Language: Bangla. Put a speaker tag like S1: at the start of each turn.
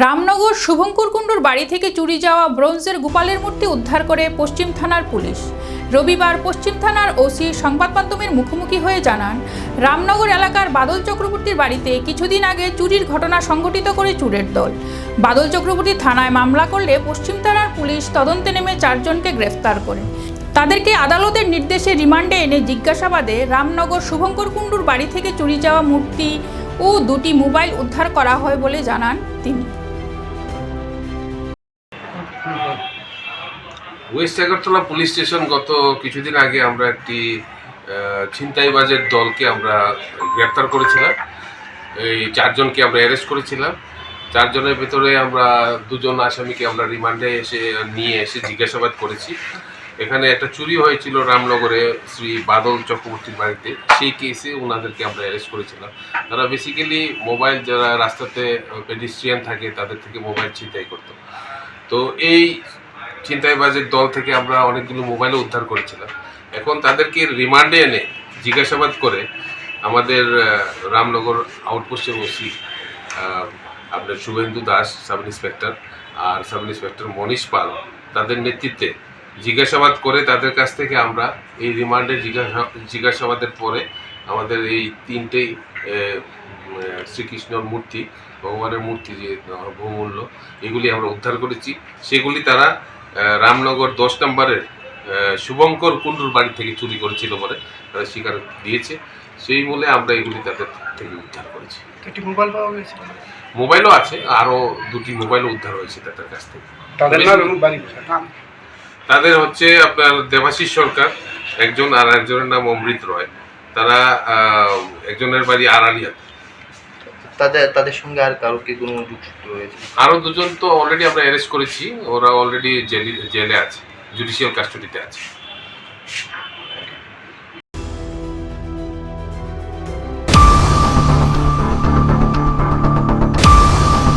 S1: রামনগর শুভঙ্কর কুণ্ডুর বাড়ি থেকে চুরি যাওয়া ব্রোঞ্জের গোপালের মূর্তি উদ্ধার করে পশ্চিম থানার পুলিশ। রবিবার পশ্চিম থানার ওসি সংবাদ মাধ্যমের মুখোমুখি হয়ে জানান, রামনগর এলাকার বাদল চক্রবর্তীর বাড়িতে কিছুদিন আগে চুরির ঘটনা সংঘটিত করে চুরের দল। বাদল চক্রবর্তী থানায় মামলা করলে পশ্চিম থানার পুলিশ তদন্তে নেমে চারজনকে গ্রেফতার করে। তাদেরকে আদালতের নির্দেশে রিমান্ডে এনে জিজ্ঞাসাবাদে রামনগর শুভঙ্কর কুণ্ডুর বাড়ি থেকে চুরি যাওয়া মূর্তি ও দুটি মোবাইল উদ্ধার করা হয় বলে জানান তিনি।
S2: ওয়েস্ট আগরতলা পুলিশ স্টেশন গত কিছুদিন আগে আমরা একটি ছিনতাইবাজের দলকে আমরা গ্রেপ্তার করেছিলাম। এই চারজনকে আমরা অ্যারেস্ট করেছিলাম। চারজনের ভেতরে আমরা দুজন আসামিকে আমরা রিমান্ডে এসে নিয়ে এসে জিজ্ঞাসাবাদ করেছি। এখানে একটা চুরি হয়েছিল রামনগরে শ্রী বাদল চক্রবর্তীর বাড়িতে। সেই কেসে ওনাদেরকে আমরা অ্যারেস্ট করেছিলাম। তারা বেসিক্যালি মোবাইল যারা রাস্তাতে পেডিস্ট্রিয়ান থাকে তাদের থেকে মোবাইল ছিনতাই করতো। তো এই ছিনতাইবাজের দল থেকে আমরা অনেকগুলো মোবাইলও উদ্ধার করেছিলাম। এখন তাদেরকে রিমান্ডে এনে জিজ্ঞাসাবাদ করে আমাদের রামনগর আউটপোস্টের ওসি আপনার শুভেন্দু দাস, সাব ইন্সপেক্টর আর সাব ইন্সপেক্টর মনীষ পাল, তাদের নেতৃত্বে জিজ্ঞাসাবাদ করে তাদের কাছ থেকে আমরা এই রিমান্ডে জিজ্ঞাসা, জিজ্ঞাসাবাদের পরে আমাদের এই তিনটেই শ্রীকৃষ্ণর মূর্তি, ভগবানের মূর্তি যে বহুমূল্য, এগুলি আমরা উদ্ধার করেছি। সেগুলি তারা রামনগর দশ নম্বরের শুভঙ্কর কুণ্ডুর বাড়ি থেকে চুরি করেছিল বলে তারা স্বীকার দিয়েছে। সেই বলে আমরা এগুলি তাদের থেকে উদ্ধার করেছি।
S3: দুটি মোবাইল পাওয়া গেছে?
S2: মোবাইলও আছে আরও দুটি মোবাইলও উদ্ধার হয়েছে তাদের কাছ থেকে।
S3: তাদের
S2: হচ্ছে আপনার দেবাশিস সরকার একজন আর একজনের নাম অমৃত রয়। তারা একজনের বাড়ি আড়ালিয়াতে।
S4: তাদের তাদের সঙ্গে আর কারও কি কোনো যুক্ত রয়েছে?
S2: আরও দুজন তো অলরেডি আমরা অ্যারেস্ট করেছি, ওরা অলরেডি জেলে জেলে আছে জুডিশিয়াল কাস্টডিতে আছে।